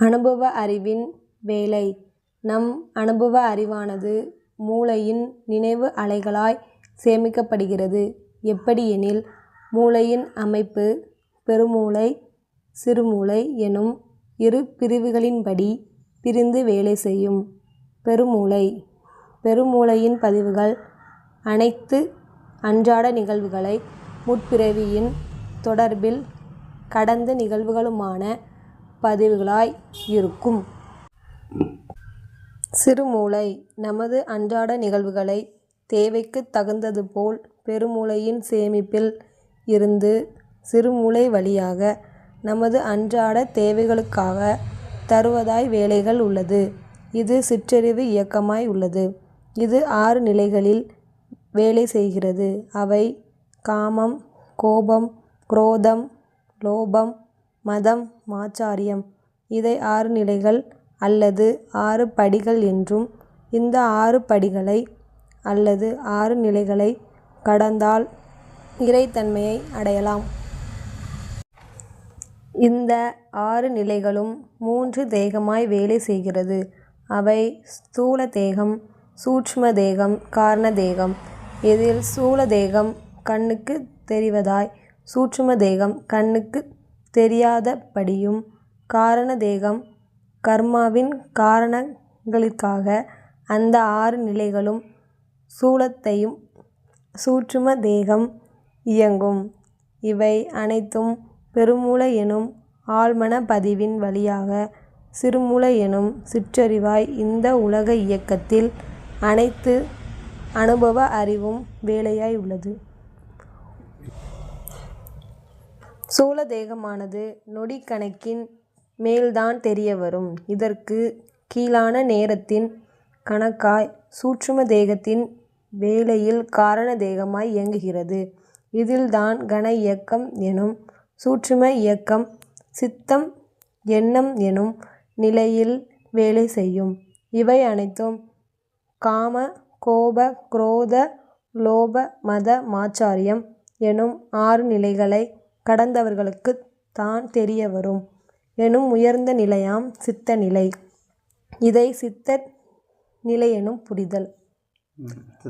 அனுபவ அறிவின் வேலை நம் அனுபவ அறிவானது மூளையின் நினைவு அலைகளாய் சேமிக்கப்படுகிறது. எப்படியெனில், மூளையின் அமைப்பு பெருமூளை, சிறுமூளை எனும் இரு பிரிவுகளின்படி பிரிந்து வேலை செய்யும். பெருமூளை பெருமூளையின் பதிவுகள் அனைத்து அன்றாட நிகழ்வுகளை முற்பிறவியின் தொடர்பில் கடந்த நிகழ்வுகளுமான பதிவுகளாய் இருக்கும். சிறுமூளை நமது அன்றாட நிகழ்வுகளை தேவைக்கு தகுந்தது போல் பெருமூளையின் சேமிப்பில் இருந்து சிறுமூளை வழியாக நமது அன்றாட தேவைகளுக்காக தருவதாய் வேலைகள் உள்ளது. இது சிற்றறிவு இயக்கமாய் உள்ளது. இது ஆறு நிலைகளில் வேலை செய்கிறது. அவை காமம், கோபம், குரோதம், லோபம், மதம், மாச்சாரியம் இதை ஆறு நிலைகள் அல்லது ஆறு படிகள் என்றும், இந்த ஆறு படிகளை அல்லது ஆறு நிலைகளை கடந்தால் இறைத்தன்மையை அடையலாம். இந்த ஆறு நிலைகளும் மூன்று தேகமாய் வேலை செய்கிறது. அவை ஸ்தூல தேகம், சூட்ச்ம தேகம், காரண தேகம். இதில் ஸ்தூல தேகம் கண்ணுக்கு தெரிவதாய், சூட்சும தேகம் கண்ணுக்கு தெரியாதபடியும், காரண தேகம் கர்மாவின் காரணங்களிற்காக அந்த ஆறு நிலைகளும் சூலத்தையும் சூட்சும தேகம் இயங்கும் இவை அனைத்தும் பெருமூளை எனும் ஆழ்மன பதிவின் வழியாக சிறுமூளை எனும் சிற்றறிவாய் இந்த உலக இயக்கத்தில் அனைத்து அனுபவ அறிவும் வேலையாய் உள்ளது. ஸ்தூல தேகமானது நொடிக்கணக்கின் கணக்கின் மேல்தான் தெரியவரும். இதற்கு கீழான நேரத்தின் கணக்காய் சூட்சும தேகத்தின் வேலையில் காரண தேகமாய் இயங்குகிறது. இதில்தான் கன இயக்கம் எனும் சூட்சும இயக்கம் சித்தம் எண்ணம் எனும் நிலையில் வேலை செய்யும். இவை அனைத்தும் காம, கோப, குரோத, லோப, மத, மாச்சாரியம் எனும் ஆறு நிலைகளை கடந்தவர்களுக்குத் தான் தெரிய வரும் எனும் உயர்ந்த நிலையாம் சித்த நிலை. இதை சித்த நிலையெனும் புரிதல்.